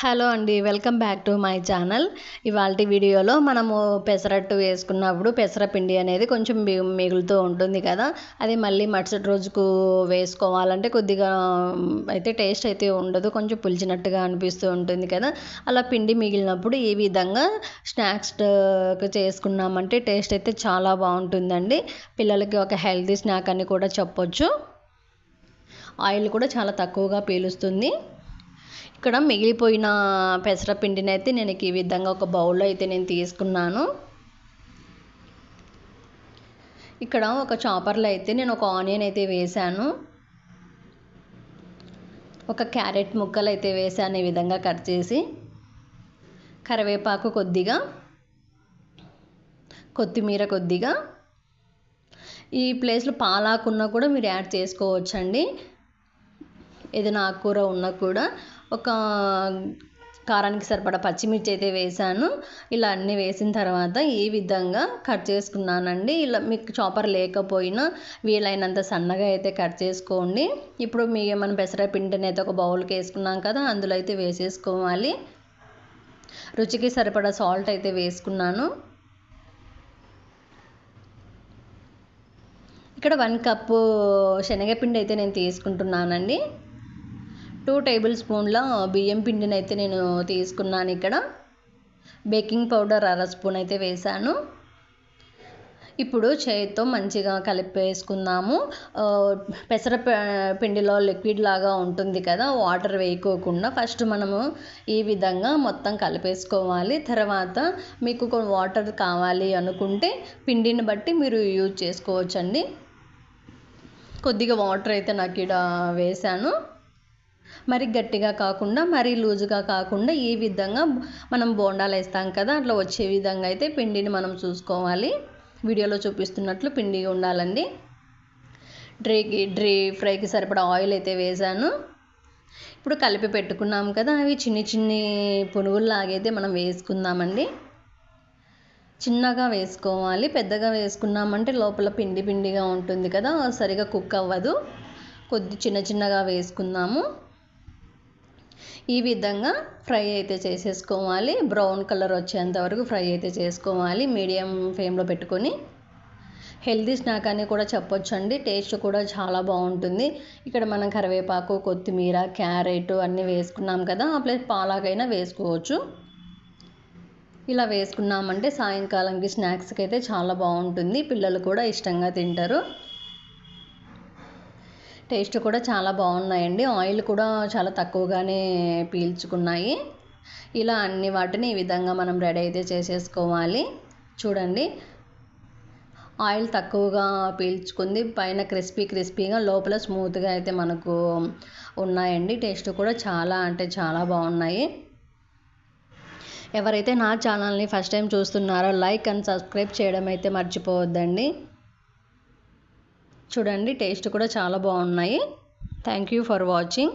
Hello అండి welcome back to my channel. ఇవాళ వీడియోలో మనము పెసరట్టు వేసుకున్నప్పుడు పెసరపిండి అనేది కొంచెం మిగులుతూ ఉంటుంది కదా. అది మళ్ళీ మరుసటి రోజుకు వేసుకోవాలంటే కొద్దిగా అయితే టేస్ట్ అయితే ఉండదు. కొంచెం పులిచినట్టుగా అనిపిస్తూ ఉంటుంది కదా. అలా పిండి మిగిలినప్పుడు ఈ విధంగా స్నాక్స్ చేసుకున్నామంటే టేస్ట్ అయితే చాలా బాగుంటుందండి. పిల్లలకి ఒక హెల్తీ స్నాక్ అని కూడా చెప్పొచ్చు. ఆయిల్ కూడా చాలా తక్కువగా పీలుస్తుంది. ఇక్కడ మిగిలిపోయిన పెసరపిండిని అయితే నేను ఈ విధంగా ఒక బౌల్లో అయితే నేను తీసుకున్నాను. ఇక్కడ ఒక చాపర్లో అయితే నేను ఒక ఆనియన్ అయితే వేశాను. ఒక క్యారెట్ ముక్కలు అయితే వేసాను ఈ విధంగా కట్ చేసి. కరివేపాకు కొద్దిగా. కొత్తిమీర కొద్దిగా. ఈ ప్లేస్లో పాలాకున్నా కూడా మీరు యాడ్ చేసుకోవచ్చండి. ఏదైనా ఆకుకూర ఉన్నా కూడా ఒక కారానికి సరిపడా పచ్చిమిర్చి అయితే వేసాను ఇలా అన్నీ వేసిన తర్వాత ఈ విధంగా కట్ చేసుకున్నానండి. ఇలా మీకు చాపర్ లేకపోయినా వీలైనంత సన్నగా అయితే కట్ చేసుకోండి. ఇప్పుడు మీ మనం పెసరపిండిని అయితే ఒక బౌల్కి వేసుకున్నాం కదా అందులో అయితే వేసేసుకోవాలి. రుచికి సరిపడా సాల్ట్ అయితే వేసుకున్నాను. ఇక్కడ వన్ కప్పు శనగపిండి అయితే నేను తీసుకుంటున్నానండి. టూ టేబుల్ స్పూన్ల బియ్యం పిండిని అయితే నేను తీసుకున్నాను ఇక్కడ. బేకింగ్ పౌడర్ అర స్పూన్ అయితే వేశాను. ఇప్పుడు చేతితో మంచిగా కలిపేసుకుందాము. పెసర పిండిలో లిక్విడ్ లాగా ఉంటుంది కదా వాటర్ వేయకోకుండా ఫస్ట్ మనము ఈ విధంగా మొత్తం కలిపేసుకోవాలి. తర్వాత మీకు కొన్ని వాటర్ కావాలి అనుకుంటే పిండిని బట్టి మీరు యూజ్ చేసుకోవచ్చండి. కొద్దిగా వాటర్ అయితే నాకు ఇక్కడ వేశాను. మరి గట్టిగా కాకుండా మరి లూజుగా కాకుండా ఈ విధంగా మనం బోండాలు వేస్తాం కదా అట్లా వచ్చే విధంగా అయితే పిండిని మనం చూసుకోవాలి. వీడియోలో చూపిస్తున్నట్లు పిండి ఉండాలండి. డ్రీకి డ్రీ ఫ్రైకి సరిపడా ఆయిల్ అయితే వేసాను. ఇప్పుడు కలిపి పెట్టుకున్నాం కదా అవి చిన్ని చిన్ని పునుగుల్లాగైతే మనం వేసుకుందామండి. చిన్నగా వేసుకోవాలి. పెద్దగా వేసుకున్నామంటే లోపల పిండి పిండిగా ఉంటుంది కదా సరిగా కుక్ అవ్వదు. కొద్ది చిన్న చిన్నగా వేసుకుందాము. ఈ విధంగా ఫ్రై అయితే చేసేసుకోవాలి. బ్రౌన్ కలర్ వచ్చేంత వరకు ఫ్రై అయితే చేసుకోవాలి. మీడియం ఫ్లేమ్లో పెట్టుకొని. హెల్తీ స్నాక్ అని కూడా చెప్పొచ్చు అండి టేస్ట్ కూడా చాలా బాగుంటుంది. ఇక్కడ మనం కరివేపాకు కొత్తిమీర క్యారెట్ అన్నీ వేసుకున్నాం కదా ఆ పాలాగైనా పాలాకైనా వేసుకోవచ్చు. ఇలా వేసుకున్నామంటే సాయంకాలంకి స్నాక్స్కి అయితే చాలా బాగుంటుంది. పిల్లలు కూడా ఇష్టంగా తింటారు. టేస్ట్ కూడా చాలా బాగున్నాయండి. ఆయిల్ కూడా చాలా తక్కువగానే పీల్చుకున్నాయి. ఇలా అన్ని వాటిని ఈ విధంగా మనం రెడీ అయితే చేసేసుకోవాలి. చూడండి. ఆయిల్ తక్కువగా పీల్చుకుంది. పైన క్రిస్పీ క్రిస్పీగా లోపల స్మూత్గా అయితే మనకు ఉన్నాయండి. టేస్ట్ కూడా చాలా అంటే చాలా బాగున్నాయి. ఎవరైతే నా ఛానల్ని ఫస్ట్ టైం చూస్తున్నారో లైక్ అండ్ సబ్స్క్రైబ్ చేయడం అయితే మర్చిపోవద్దండి. చూడండి టేస్ట్ కూడా చాలా బాగున్నాయి. Thank you for watching